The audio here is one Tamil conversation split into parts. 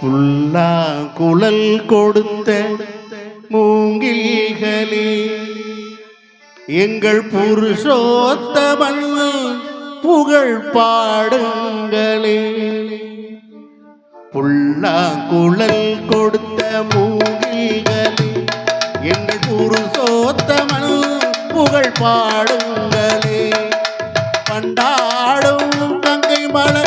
புல்லா குழல் கொடுத்த மூங்கில்களே. எங்கள் புருஷோத்தமன் புகழ் பாடுங்களே. புல்லா குழல் கொடுத்த மூங்கில்களே எங்கள் புருஷோத்தமன் புகழ் பாடுங்களே. பண்டாடும் கங்கை மலர்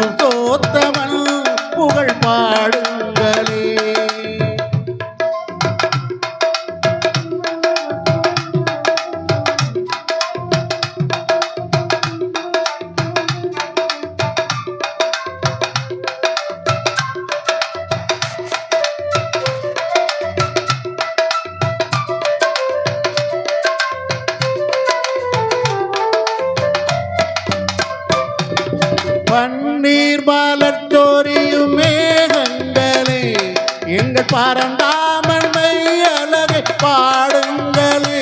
தோத்தவன் புகழ் பாடுங்களே. பன்னீர் மலர் தோரியும் மேகங்களே எங்கள் பரந்தாமன் மையலகை பாடுங்களே.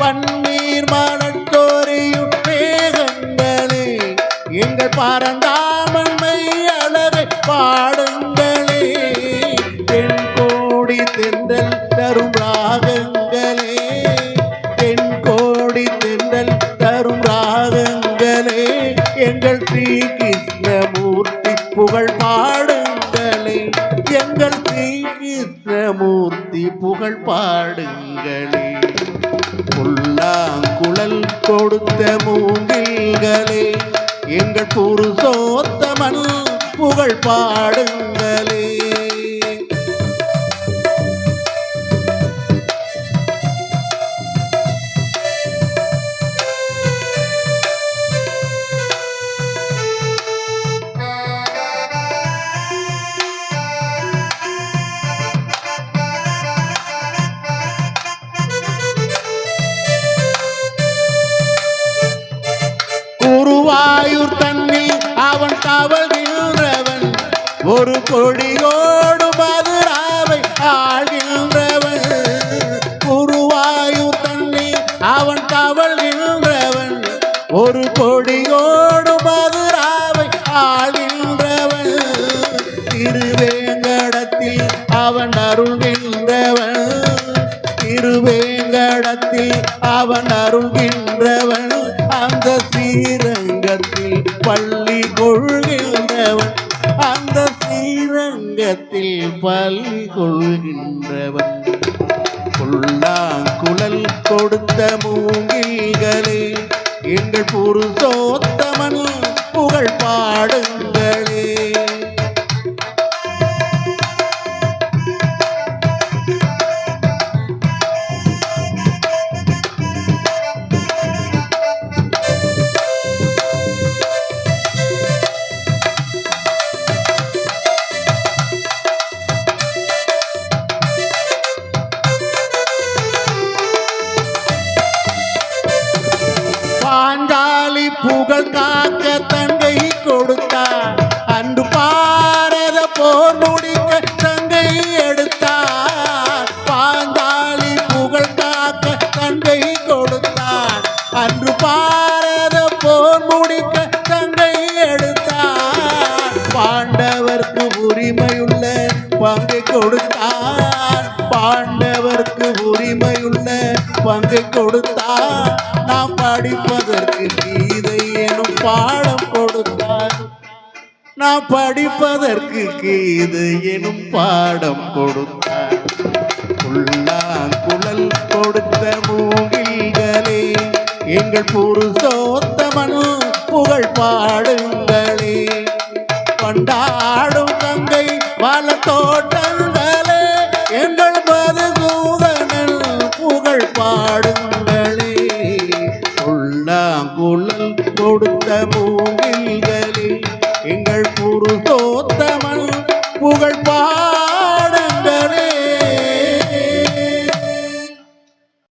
பன்னீர் மலர் தோரியும் மேகங்களே எங்கள் பரந்தாமன் எங்கள் ஸ்ரீ கிருஷ்ணமூர்த்தி புகழ் பாடுங்களே. எங்கள் ஸ்ரீ கிருஷ்ணமூர்த்தி புகழ் பாடுங்களே. புல்லாங்குழல் கொடுத்த மூங்கில்களே எங்கள் புருஷோத்தமன் புகழ் பாடுங்களே. ஒரு கொடியோடு மதுராவை ஆழ்கின்றவன் குருவாயூர் தண்ணி அவன் தவழ்கின்றவன். ஒரு கொடியோடு மதுராவை ஆழ்கின்றவன் திருவேங்கடத்தில் அவன் அருள்கின்றவன் திருவேங்கடத்தில் அவன் அருள்கின்றவன் அந்த ஸ்ரீரங்கத்தில் பள்ளி கொள்கின்றவன். அந்த ஸ்ரீரங்கத்தில் பள்ளி கொள்கின்றவன். புல்லாங்குழல் கொடுத்த மூங்கில்களே எங்கள் புருஷோத்தமன் புகழ் காக்க தங்கை கொடுத்தார். அன்று பாரத போர் முடிக்க தங்கை எடுத்தார். பாந்தாளி புகழ் காக்க தங்கை கொடுத்தார். அன்று பாரத போர் முடிக்க தங்கை எடுத்தார். பாண்டவர்க்கு உரிமையுள்ள பங்கை கொடுத்தார். பாண்டவர்க்கு உரிமையுள்ள பங்கை கொடுத்தார். நாம் படிப்பதற்கு கீதை நேரம் பாடம் கொடுத்தார். நான் படிப்பதற்கு கீது எனும் பாடம் கொடுத்தார். குழல் கொடுத்த மூங்கில்களே எங்கள் புருஷோத்தமன் புகழ் பாடுங்களே. கொண்டாடும் கங்கை பல தோட்டங்களே